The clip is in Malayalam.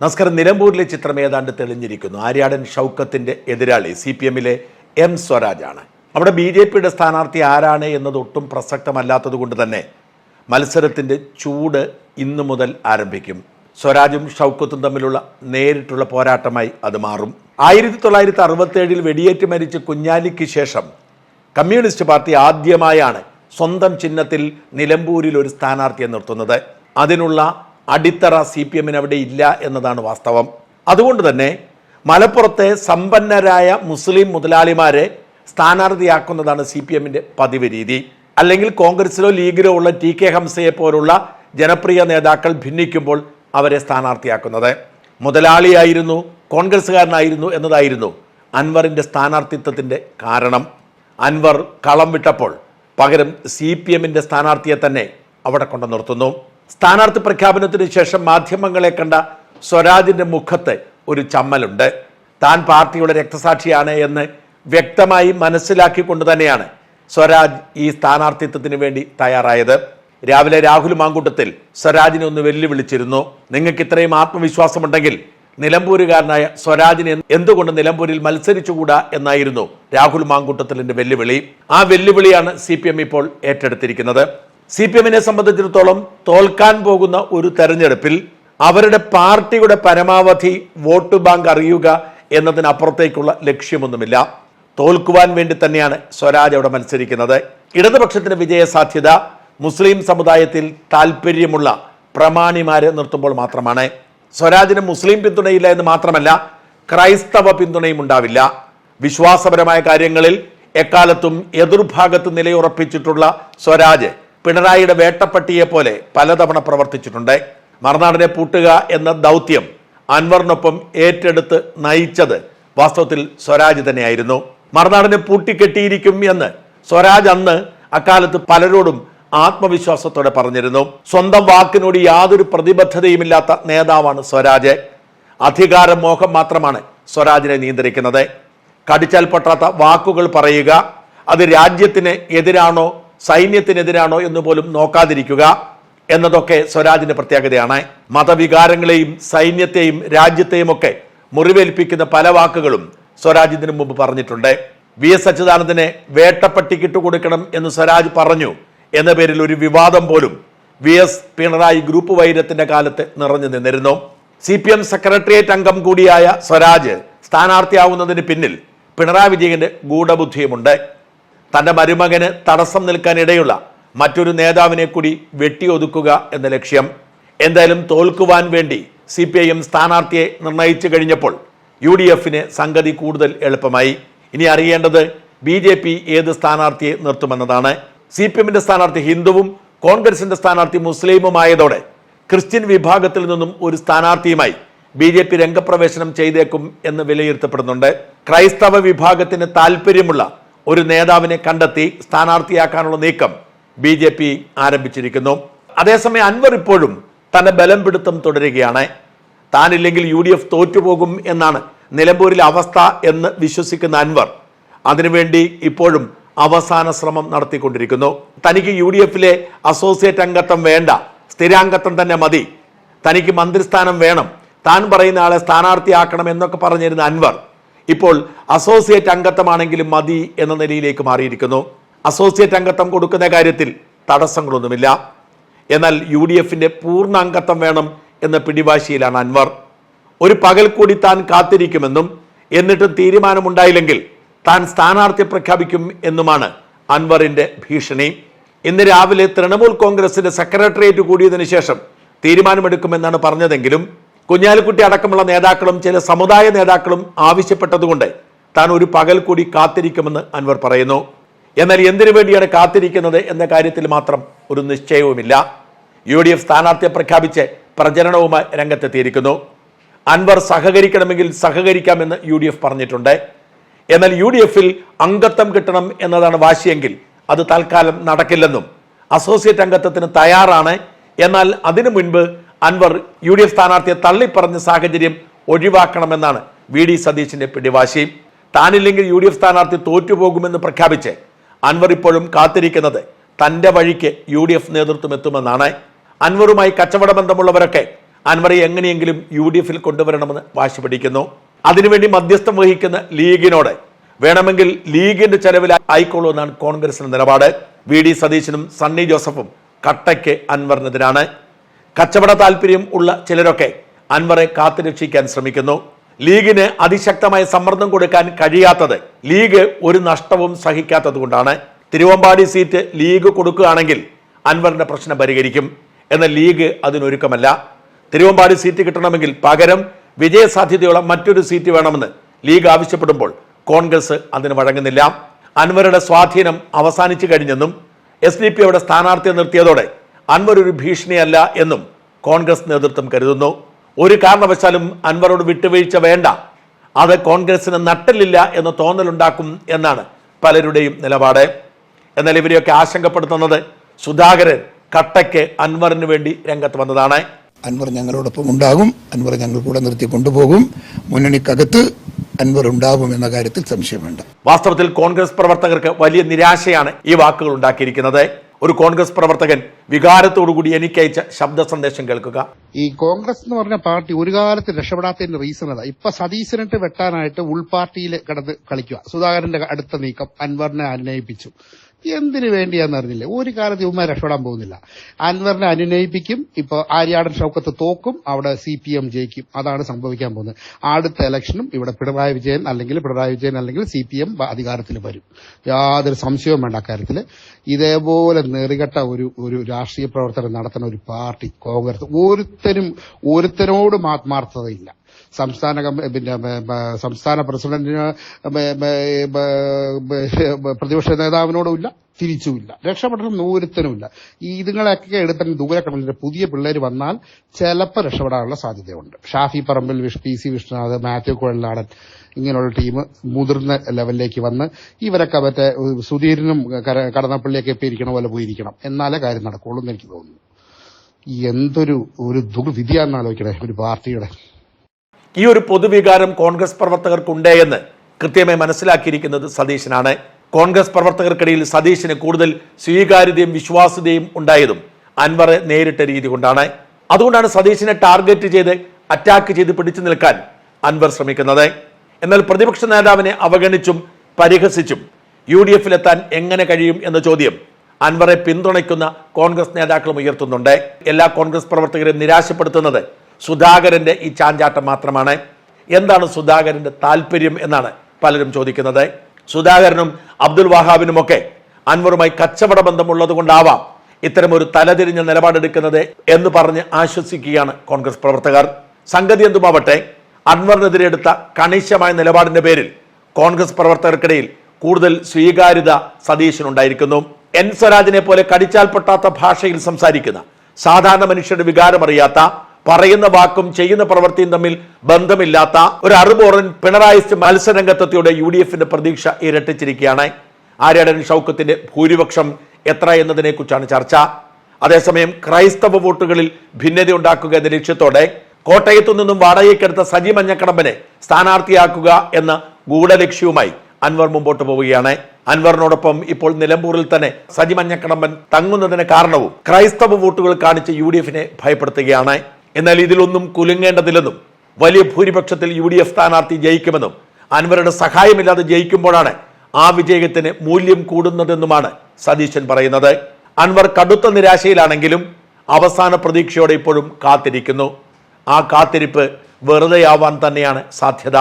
നമസ്കാരം നിലമ്പൂരിലെ ചിത്രം ഏതാണ്ട് തെളിഞ്ഞിരിക്കുന്നു. ആര്യാടൻ ഷൗക്കത്തിന്റെ എതിരാളി സി പി എമ്മിലെ എം സ്വരാജാണ്. അവിടെ ബി ജെ പിയുടെ സ്ഥാനാർത്ഥി ആരാണ് എന്നത് ഒട്ടും പ്രസക്തമല്ലാത്തത് കൊണ്ട് തന്നെ മത്സരത്തിന്റെ ചൂട് ഇന്നു മുതൽ ആരംഭിക്കും. സ്വരാജും ഷൗക്കത്തും തമ്മിലുള്ള നേരിട്ടുള്ള പോരാട്ടമായി അത് മാറും. ആയിരത്തി തൊള്ളായിരത്തി അറുപത്തേഴിൽ വെടിയേറ്റ് മരിച്ച കുഞ്ഞാലിക്ക് ശേഷം കമ്മ്യൂണിസ്റ്റ് പാർട്ടി ആദ്യമായാണ് സ്വന്തം ചിഹ്നത്തിൽ നിലമ്പൂരിൽ ഒരു സ്ഥാനാർത്ഥിയെ നിർത്തുന്നത്. അതിനുള്ള അടിത്തറ സി പി എമ്മിന് അവിടെ ഇല്ല എന്നതാണ് വാസ്തവം. അതുകൊണ്ട് തന്നെ മലപ്പുറത്തെ സമ്പന്നരായ മുസ്ലിം മുതലാളിമാരെ സ്ഥാനാർത്ഥിയാക്കുന്നതാണ് സി പി എമ്മിന്റെ പതിവ് രീതി. അല്ലെങ്കിൽ കോൺഗ്രസിലോ ലീഗിലോ ഉള്ള ടി കെ ഹംസയെ പോലുള്ള ജനപ്രിയ നേതാക്കൾ ഭിന്നിക്കുമ്പോൾ അവരെ സ്ഥാനാർത്ഥിയാക്കുന്നത്. മുതലാളിയായിരുന്നു കോൺഗ്രസ്സുകാരനായിരുന്നു എന്നതായിരുന്നു അൻവറിന്റെ സ്ഥാനാർത്ഥിത്വത്തിന്റെ കാരണം. അൻവർ കളം വിട്ടപ്പോൾ പകരം സി പി എമ്മിന്റെ സ്ഥാനാർത്ഥിയെ തന്നെ അവിടെ കൊണ്ടു നിർത്തുന്നു സ്ഥാനാർത്ഥി പ്രഖ്യാപനത്തിന് ശേഷം മാധ്യമങ്ങളെ കണ്ട സ്വരാജിന്റെ മുഖത്ത് ഒരു ചമ്മലുണ്ട്. താൻ പാർട്ടിയുടെ രക്തസാക്ഷിയാണ് എന്ന് വ്യക്തമായി മനസ്സിലാക്കിക്കൊണ്ട് തന്നെയാണ് സ്വരാജ് ഈ സ്ഥാനാർത്ഥിത്വത്തിന് വേണ്ടി തയ്യാറായത്. രാവിലെ രാഹുൽ മാങ്കൂട്ടത്തിൽ സ്വരാജിനെ ഒന്ന് വെല്ലുവിളിച്ചിരുന്നു. നിങ്ങൾക്ക് ഇത്രയും ആത്മവിശ്വാസമുണ്ടെങ്കിൽ നിലമ്പൂരുകാരനായ സ്വരാജിനെ എന്തുകൊണ്ട് നിലമ്പൂരിൽ മത്സരിച്ചുകൂടാ എന്നായിരുന്നു രാഹുൽ മാങ്കൂട്ടത്തിലിന്റെ വെല്ലുവിളി. ആ വെല്ലുവിളിയാണ് സി ഇപ്പോൾ ഏറ്റെടുത്തിരിക്കുന്നത്. സി പി എമ്മിനെ സംബന്ധിച്ചിടത്തോളം തോൽക്കാൻ പോകുന്ന ഒരു തെരഞ്ഞെടുപ്പിൽ അവരുടെ പാർട്ടിയുടെ പരമാവധി വോട്ട് ബാങ്ക് അറിയുക എന്നതിനപ്പുറത്തേക്കുള്ള ലക്ഷ്യമൊന്നുമില്ല. തോൽക്കുവാൻ വേണ്ടി തന്നെയാണ് സ്വരാജ് അവിടെ മത്സരിക്കുന്നത്. ഇടതുപക്ഷത്തിന്റെ വിജയ സാധ്യത മുസ്ലിം സമുദായത്തിൽ താല്പര്യമുള്ള പ്രമാണിമാരെ നിർത്തുമ്പോൾ മാത്രമാണ്. സ്വരാജിന് മുസ്ലിം പിന്തുണയില്ല എന്ന് മാത്രമല്ല ക്രൈസ്തവ പിന്തുണയും ഉണ്ടാവില്ല. വിശ്വാസപരമായ കാര്യങ്ങളിൽ എക്കാലത്തും എതിർഭാഗത്ത് നിലയുറപ്പിച്ചിട്ടുള്ള സ്വരാജ് പിണറായിയുടെ വേട്ടപ്പട്ടിയെ പോലെ പലതവണ പ്രവർത്തിച്ചിട്ടുണ്ട്. മറുനാടിനെ പൂട്ടുക എന്ന ദൗത്യം അൻവറിനൊപ്പം ഏറ്റെടുത്ത് നയിച്ചത് വാസ്തവത്തിൽ സ്വരാജ് തന്നെയായിരുന്നു. മറുനാടിനെ പൂട്ടിക്കെട്ടിയിരിക്കും എന്ന് സ്വരാജ് അന്ന് അക്കാലത്ത് പലരോടും ആത്മവിശ്വാസത്തോടെ പറഞ്ഞിരുന്നു. സ്വന്തം വാക്കിനോട് യാതൊരു പ്രതിബദ്ധതയുമില്ലാത്ത നേതാവാണ് സ്വരാജ്. അധികാര മോഹം മാത്രമാണ് സ്വരാജിനെ നിയന്ത്രിക്കുന്നത്. കടിച്ചാൽ പൊട്ടാത്ത വാക്കുകൾ പറയുക അത് രാജ്യത്തിന് എതിരാണോ സൈന്യത്തിനെതിരാണോ എന്ന് പോലും നോക്കാതിരിക്കുക എന്നതൊക്കെ സ്വരാജിന്റെ പ്രത്യേകതയാണ്. മതവികാരങ്ങളെയും സൈന്യത്തെയും രാജ്യത്തെയും ഒക്കെ മുറിവേൽപ്പിക്കുന്ന പല വാക്കുകളും സ്വരാജ് ഇതിനു മുമ്പ് പറഞ്ഞിട്ടുണ്ട്. വി എസ് അച്യുതാനന്ദനെ വേട്ടപ്പട്ടിക്കിട്ട് കൊടുക്കണം എന്ന് സ്വരാജ് പറഞ്ഞു എന്ന പേരിൽ ഒരു വിവാദം പോലും വി എസ് പിണറായി ഗ്രൂപ്പ് വൈരത്തിന്റെ കാലത്ത് നിറഞ്ഞു നിന്നിരുന്നു. സി പി എം സെക്രട്ടേറിയറ്റ് അംഗം കൂടിയായ സ്വരാജ് സ്ഥാനാർത്ഥിയാവുന്നതിന് പിന്നിൽ പിണറായി വിജയന്റെ ഗൂഢബുദ്ധിയുമുണ്ട്. തന്റെ മരുമകന് തടസ്സം നിൽക്കാനിടയുള്ള മറ്റൊരു നേതാവിനെ കൂടി വെട്ടിയൊതുക്കുക എന്ന ലക്ഷ്യം എന്തായാലും തോൽക്കുവാൻ വേണ്ടി സി പി ഐ എം സ്ഥാനാർത്ഥിയെ നിർണയിച്ചു കഴിഞ്ഞപ്പോൾ യു ഡി എഫിന് സംഗതി കൂടുതൽ എളുപ്പമായി. ഇനി അറിയേണ്ടത് ബി ജെ പി ഏത് സ്ഥാനാർത്ഥിയെ നിർത്തുമെന്നതാണ്. സി പി എമ്മിന്റെ സ്ഥാനാർത്ഥി ഹിന്ദുവും കോൺഗ്രസിന്റെ സ്ഥാനാർത്ഥി മുസ്ലിമുമായതോടെ ക്രിസ്ത്യൻ വിഭാഗത്തിൽ നിന്നും ഒരു സ്ഥാനാർത്ഥിയുമായി ബി ജെ പി രംഗപ്രവേശനം ചെയ്തേക്കും എന്ന് വിലയിരുത്തപ്പെടുന്നുണ്ട്. ക്രൈസ്തവ വിഭാഗത്തിന് താല്പര്യമുള്ള ഒരു നേതാവിനെ കണ്ടെത്തി സ്ഥാനാർത്ഥിയാക്കാനുള്ള നീക്കം ബി ജെ പി ആരംഭിച്ചിരിക്കുന്നു. അതേസമയം അൻവർ ഇപ്പോഴും തന്റെ ബലം പിടുത്തം തുടരുകയാണ്. താനില്ലെങ്കിൽ യു ഡി എഫ് തോറ്റുപോകും എന്നാണ് നിലമ്പൂരിലെ അവസ്ഥ എന്ന് വിശ്വസിക്കുന്ന അൻവർ. അതിനുവേണ്ടി ഇപ്പോഴും അവസാന ശ്രമം നടത്തിക്കൊണ്ടിരിക്കുന്നു. തനിക്ക് യു ഡി എഫിലെ അസോസിയേറ്റ് അംഗത്വം വേണ്ട. സ്ഥിരാംഗത്വം തന്നെ മതി. തനിക്ക് മന്ത്രിസ്ഥാനം വേണം. താൻ പറയുന്ന ആളെ സ്ഥാനാർത്ഥിയാക്കണം എന്നൊക്കെ പറഞ്ഞിരുന്ന അൻവർ ഇപ്പോൾ അസോസിയേറ്റ് അംഗത്വമാണെങ്കിലും മതി എന്ന നിലയിലേക്ക് മാറിയിരിക്കുന്നു. അസോസിയേറ്റ് അംഗത്വം കൊടുക്കുന്ന കാര്യത്തിൽ തടസ്സങ്ങളൊന്നുമില്ല. എന്നാൽ യു ഡി എഫിന്റെ പൂർണ അംഗത്വം വേണം എന്ന പിടിവാശിയിലാണ് അൻവർ. ഒരു പകൽ കൂടി താൻ കാത്തിരിക്കുമെന്നും എന്നിട്ടും തീരുമാനമുണ്ടായില്ലെങ്കിൽ താൻ സ്ഥാനാർത്ഥി പ്രഖ്യാപിക്കും എന്നുമാണ് അൻവറിന്റെ ഭീഷണി. ഇന്ന് രാവിലെ തൃണമൂൽ കോൺഗ്രസിന്റെ സെക്രട്ടേറിയറ്റ് കൂടിയതിനു ശേഷം തീരുമാനമെടുക്കുമെന്നാണ് പറഞ്ഞതെങ്കിലും കുഞ്ഞാലിക്കുട്ടി അടക്കമുള്ള നേതാക്കളും ചില സമുദായ നേതാക്കളും ആവശ്യപ്പെട്ടതുകൊണ്ട് താൻ ഒരു പകൽ കൂടി കാത്തിരിക്കുമെന്ന് അൻവർ പറയുന്നു. എന്നാൽ എന്തിനു വേണ്ടിയാണ് കാത്തിരിക്കുന്നത് എന്ന കാര്യത്തിൽ മാത്രം ഒരു നിശ്ചയവുമില്ല. യു ഡി എഫ് സ്ഥാനാർത്ഥിയെ പ്രഖ്യാപിച്ച് പ്രചരണവുമായി രംഗത്തെത്തിയിരിക്കുന്നു. അൻവർ സഹകരിക്കണമെങ്കിൽ സഹകരിക്കാമെന്ന് യു ഡി എഫ് പറഞ്ഞിട്ടുണ്ട്. എന്നാൽ യു ഡി എഫിൽ അംഗത്വം കിട്ടണം എന്നതാണ് വാശിയെങ്കിൽ അത് തൽക്കാലം നടക്കില്ലെന്നും അസോസിയേറ്റ് അംഗത്വത്തിന് തയ്യാറാണ്. എന്നാൽ അതിനു മുൻപ് അൻവർ യു ഡി എഫ് സ്ഥാനാർത്ഥിയെ തള്ളിപ്പറഞ്ഞ സാഹചര്യം ഒഴിവാക്കണമെന്നാണ് വി ഡി സതീശിന്റെ പിടിവാശി. താനില്ലെങ്കിൽ യു ഡി എഫ് സ്ഥാനാർത്ഥി തോറ്റുപോകുമെന്ന് പ്രഖ്യാപിച്ച് അൻവർ ഇപ്പോഴും കാത്തിരിക്കുന്നത് തന്റെ വഴിക്ക് യു ഡി എഫ് നേതൃത്വം എത്തുമെന്നാണ്. അൻവറുമായി കച്ചവട ബന്ധമുള്ളവരൊക്കെ അൻവറെ എങ്ങനെയെങ്കിലും യു ഡി എഫിൽ കൊണ്ടുവരണമെന്ന് വാശി പിടിക്കുന്നു. അതിനുവേണ്ടി മധ്യസ്ഥം വഹിക്കുന്ന ലീഗിനോട് വേണമെങ്കിൽ ലീഗിന്റെ ചെലവിൽ ആയിക്കോളൂ എന്നാണ് കോൺഗ്രസിന്റെ നിലപാട്. വി ഡി സതീശനും സണ്ണി ജോസഫും കട്ടയ്ക്ക് അൻവറിനെതിരാണ്. കച്ചവട താല്പര്യം ഉള്ള ചിലരൊക്കെ അൻവറെ കാത്തുരക്ഷിക്കാൻ ശ്രമിക്കുന്നു. ലീഗിന് അതിശക്തമായ സമ്മർദ്ദം കൊടുക്കാൻ കഴിയാത്തത് ലീഗ് ഒരു നഷ്ടവും സഹിക്കാത്തത് കൊണ്ടാണ്. തിരുവമ്പാടി സീറ്റ് ലീഗ് കൊടുക്കുകയാണെങ്കിൽ അൻവറിന്റെ പ്രശ്നം പരിഹരിക്കും. എന്ന ലീഗ് അതിനൊരുക്കമല്ല. തിരുവമ്പാടി സീറ്റ് കിട്ടണമെങ്കിൽ പകരം വിജയസാധ്യതയുള്ള മറ്റൊരു സീറ്റ് വേണമെന്ന് ലീഗ് ആവശ്യപ്പെടുമ്പോൾ കോൺഗ്രസ് അതിന് വഴങ്ങുന്നില്ല. അൻവറുടെ സ്വാധീനം അവസാനിച്ചു കഴിഞ്ഞെന്നും എസ് ഡി പി അവിടെ സ്ഥാനാർത്ഥിയെ നിർത്തിയതോടെ അൻവർ ഒരു ഭീഷണിയല്ല എന്നും കോൺഗ്രസ് നേതൃത്വം കരുതുന്നു. ഒരു കാരണവശാലും അൻവറോട് വിട്ടുവീഴ്ച വേണ്ട. അത് കോൺഗ്രസിന് നട്ടലില്ല എന്ന് തോന്നലുണ്ടാക്കും എന്നാണ് പലരുടെയും നിലപാട്. എന്നാൽ ഇവരെയൊക്കെ ആശങ്കപ്പെടുത്തുന്നത് സുധാകരൻ കട്ടയ്ക്ക് അൻവറിന് വേണ്ടി രംഗത്ത് വന്നതാണ്. അൻവർ ഞങ്ങളോടൊപ്പം ഉണ്ടാകും. അൻവർ ഞങ്ങൾ കൂടെ നിർത്തി കൊണ്ടുപോകും. മുന്നണിക്കകത്ത് അൻവർ ഉണ്ടാകും എന്ന കാര്യത്തിൽ സംശയം വേണ്ട. വാസ്തവത്തിൽ കോൺഗ്രസ് പ്രവർത്തകർക്ക് വലിയ നിരാശയാണ് ഈ വാക്കുകൾ ഉണ്ടാക്കിയിരിക്കുന്നത്. ഒരു കോൺഗ്രസ് പ്രവർത്തകൻ വികാരത്തോടുകൂടി എനിക്കയച്ച ശബ്ദ സന്ദേശം കേൾക്കുക. ഈ കോൺഗ്രസ് എന്ന് പറഞ്ഞ പാർട്ടി ഒരു കാലത്ത് രക്ഷപ്പെടാത്തതിന്റെ റീസൺ അതാ. ഇപ്പൊ സതീശനിട്ട് വെട്ടാനായിട്ട് ഉൾപാർട്ടിയിൽ കിടന്ന് കളിക്കുക. സുധാകരന്റെ അടുത്ത നീക്കം അൻവറിനെ അനുനയിപ്പിച്ചു എന്തിനു വേണ്ടിയാന്ന് ഒരു കാലത്ത് ഇവന്മാർ രക്ഷപ്പെടാൻ പോകുന്നില്ല. അൻവറിനെ അനുനയിപ്പിക്കും. ഇപ്പൊ ആര്യാടൻ ഷൗക്കത്ത് തോക്കും. അവിടെ സി പി എം ജയിക്കും. അതാണ് സംഭവിക്കാൻ പോകുന്നത്. അടുത്ത ഇലക്ഷനും ഇവിടെ പിണറായി വിജയൻ അല്ലെങ്കിൽ പിണറായി വിജയൻ അല്ലെങ്കിൽ സി പി എം അധികാരത്തിൽ വരും. യാതൊരു സംശയവും വേണ്ട അക്കാര്യത്തിൽ ഇതേപോലെ നെറികെട്ട ഒരു ഒരു രാഷ്ട്രീയ പ്രവർത്തനം നടത്തുന്ന ഒരു പാർട്ടി കോൺഗ്രസ് ഒരുത്തരും ഒരുത്തരോടും ആത്മാർത്ഥതയില്ല. സംസ്ഥാന പിന്നെ സംസ്ഥാന പ്രസിഡന്റിന് പ്രതിപക്ഷ നേതാവിനോടുമില്ല തിരിച്ചുമില്ല. രക്ഷപ്പെടണം നൂരത്തിനുമില്ല ഈ ഇതുങ്ങളൊക്കെ ദൂരെ ദൂരക്കടലിന്റെ പുതിയ പിള്ളേർ വന്നാൽ ചിലപ്പോൾ രക്ഷപ്പെടാനുള്ള സാധ്യതയുണ്ട്. ഷാഫി പറമ്പിൽ പി സി വിഷ്ണുനാഥ് മാത്യു കുഴൽനാടൻ ഇങ്ങനെയുള്ള ടീം മുതിർന്ന ലെവലിലേക്ക് വന്ന് ഇവരൊക്കെ മറ്റേ സുധീരനും കടന്നപ്പള്ളിയൊക്കെ ഇപ്പൊ പോലെ പോയിരിക്കണം. എന്നാലേ കാര്യം നടക്കുള്ളൂ എന്ന് എനിക്ക് തോന്നുന്നു. എന്തൊരു ഒരു ദുർവിധിയാണെന്ന് ആലോചിക്കണേ ഒരു പാർട്ടിയുടെ. ഈ ഒരു പൊതുവികാരം കോൺഗ്രസ് പ്രവർത്തകർക്കുണ്ടേ എന്ന് കൃത്യമായി മനസ്സിലാക്കിയിരിക്കുന്നത് സതീശനാണ്. കോൺഗ്രസ് പ്രവർത്തകർക്കിടയിൽ സതീശന് കൂടുതൽ സ്വീകാര്യതയും വിശ്വാസ്യതയും ഉണ്ടായതും അൻവർ നേരിട്ട രീതി കൊണ്ടാണ്. അതുകൊണ്ടാണ് സതീശനെ ടാർഗറ്റ് ചെയ്ത് അറ്റാക്ക് ചെയ്ത് പിടിച്ചു നിൽക്കാൻ അൻവർ ശ്രമിക്കുന്നത്. എന്നാൽ പ്രതിപക്ഷ നേതാവിനെ അവഗണിച്ചും പരിഹസിച്ചും യു ഡി എഫിലെത്താൻ എങ്ങനെ കഴിയും എന്ന ചോദ്യം അൻവറെ പിന്തുണയ്ക്കുന്ന കോൺഗ്രസ് നേതാക്കളും ഉയർത്തുന്നുണ്ട്. എല്ലാ കോൺഗ്രസ് പ്രവർത്തകരെയും നിരാശപ്പെടുത്തുന്നത് സുധാകരന്റെ ഈ ചാഞ്ചാട്ടം മാത്രമാണ്. എന്താണ് സുധാകരന്റെ താല്പര്യം എന്നാണ് പലരും ചോദിക്കുന്നത്. സുധാകരനും അബ്ദുൽ വഹാബിനുമൊക്കെ അൻവറുമായി കച്ചവട ബന്ധമുള്ളത് കൊണ്ടാവാം ഇത്തരം ഒരു തലതിരിഞ്ഞ നിലപാടെടുക്കുന്നത് എന്ന് പറഞ്ഞ് ആശ്വസിക്കുകയാണ് കോൺഗ്രസ് പ്രവർത്തകർ. സംഗതി എന്തുമാവട്ടെ? അൻവറിനെതിരെ എടുത്ത കണിശമായ നിലപാടിന്റെ പേരിൽ കോൺഗ്രസ് പ്രവർത്തകർക്കിടയിൽ കൂടുതൽ സ്വീകാര്യത സതീശനുണ്ടായിരിക്കുന്നു. എൻ സ്വരാജിനെ പോലെ കടിച്ചാൽ പൊട്ടാത്ത ഭാഷയിൽ സംസാരിക്കുന്ന സാധാരണ മനുഷ്യരുടെ വികാരമറിയാത്ത പറയുന്ന വാക്കും ചെയ്യുന്ന പ്രവൃത്തിയും തമ്മിൽ ബന്ധമില്ലാത്ത ഒരു അറുബോറൻ പിണറായി മത്സരരംഗത്തെത്തിയോടെ യു ഡി എഫിന്റെ പ്രതീക്ഷ ഇരട്ടിച്ചിരിക്കുകയാണ്. ആര്യാടൻ ഷൗക്കത്തിന്റെ ഭൂരിപക്ഷം എത്ര എന്നതിനെ കുറിച്ചാണ് ചർച്ച. അതേസമയം ക്രൈസ്തവ വോട്ടുകളിൽ ഭിന്നത ഉണ്ടാക്കുക എന്ന ലക്ഷ്യത്തോടെ കോട്ടയത്തു നിന്നും വാടകയ്ക്കെടുത്ത സജി മഞ്ഞക്കടമ്പനെ സ്ഥാനാർത്ഥിയാക്കുക എന്ന ഗൂഢലക്ഷ്യവുമായി അൻവർ മുമ്പോട്ട് പോവുകയാണ്. അൻവറിനോടൊപ്പം ഇപ്പോൾ നിലമ്പൂരിൽ തന്നെ സജി മഞ്ഞക്കടമ്പൻ തങ്ങുന്നതിന് കാരണവും ക്രൈസ്തവ വോട്ടുകൾ കാണിച്ച് യു ഭയപ്പെടുത്തുകയാണ്. എന്നാൽ ഇതിലൊന്നും കുലുങ്ങേണ്ടതില്ലെന്നും വലിയ ഭൂരിപക്ഷത്തിൽ യു ഡി എഫ് സ്ഥാനാർത്ഥി ജയിക്കുമെന്നും അൻവറുടെ സഹായമില്ലാതെ ജയിക്കുമ്പോഴാണ് ആ വിജയത്തിന് മൂല്യം കൂടുന്നതെന്നുമാണ് സതീശൻ പറയുന്നത്. അൻവർ കടുത്ത നിരാശയിലാണെങ്കിലും അവസാന പ്രതീക്ഷയോടെ ഇപ്പോഴും കാത്തിരിക്കുന്നു. ആ കാത്തിരിപ്പ് വെറുതെയാവാൻ തന്നെയാണ് സാധ്യത.